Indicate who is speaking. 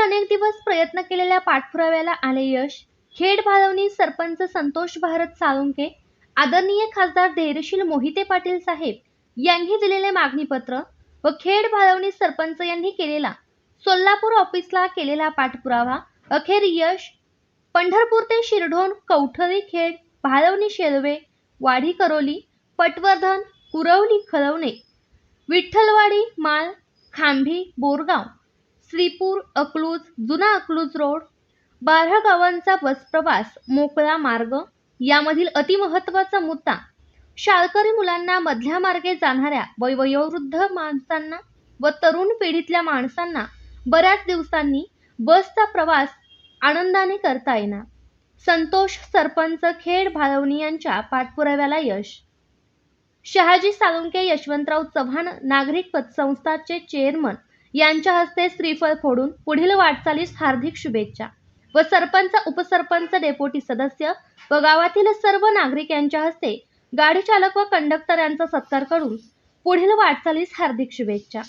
Speaker 1: अनेक दिवस प्रयत्न केलेल्या पाठपुराव्याला आले यश. खेड भालवणी सरपंच संतोष भारत साळुंके आदरणीय खासदार धैर्यशील मोहिते पाटील साहेब यांनी दिलेले मागणीपत्र व खेड भालवणी सरपंच यांनी केलेला सोलापूर ऑफिसला केलेला पाठपुरावा. अखेर यश पंढरपूर ते शिरढोण कौठली खेड भालवणी शेलवे वाडी करोली पटवर्धन कुरवली खलवणे विठ्ठलवाडी माळ खांभी बोरगाव श्रीपूर अकलूज जुना अकलूज रोड बारा गावांचा बस प्रवास मोकळा मार्ग यामधील अतिमहत्वाचा मुद्दा शाळकरी मुलांना मधल्या मार्गे जाणाऱ्या वय वयोवृद्ध माणसांना व तरुण पिढीतल्या माणसांना बऱ्याच दिवसांनी बसचा प्रवास आनंदाने करता येणार. संतोष सरपंच खेड भालवणी यांच्या पाठपुराव्याला यश. शहाजी साळुंके यशवंतराव चव्हाण नागरिक पतसंस्थाचे चेअरमन यांच्या हस्ते श्रीफळ फोडून पुढील वाटचालीस हार्दिक शुभेच्छा. व सरपंच उपसरपंच डेपोटी सदस्य व गावातील सर्व नागरिक यांच्या हस्ते गाडी चालक व कंडक्टर यांचा सत्कार करून पुढील वाटचालीस हार्दिक शुभेच्छा.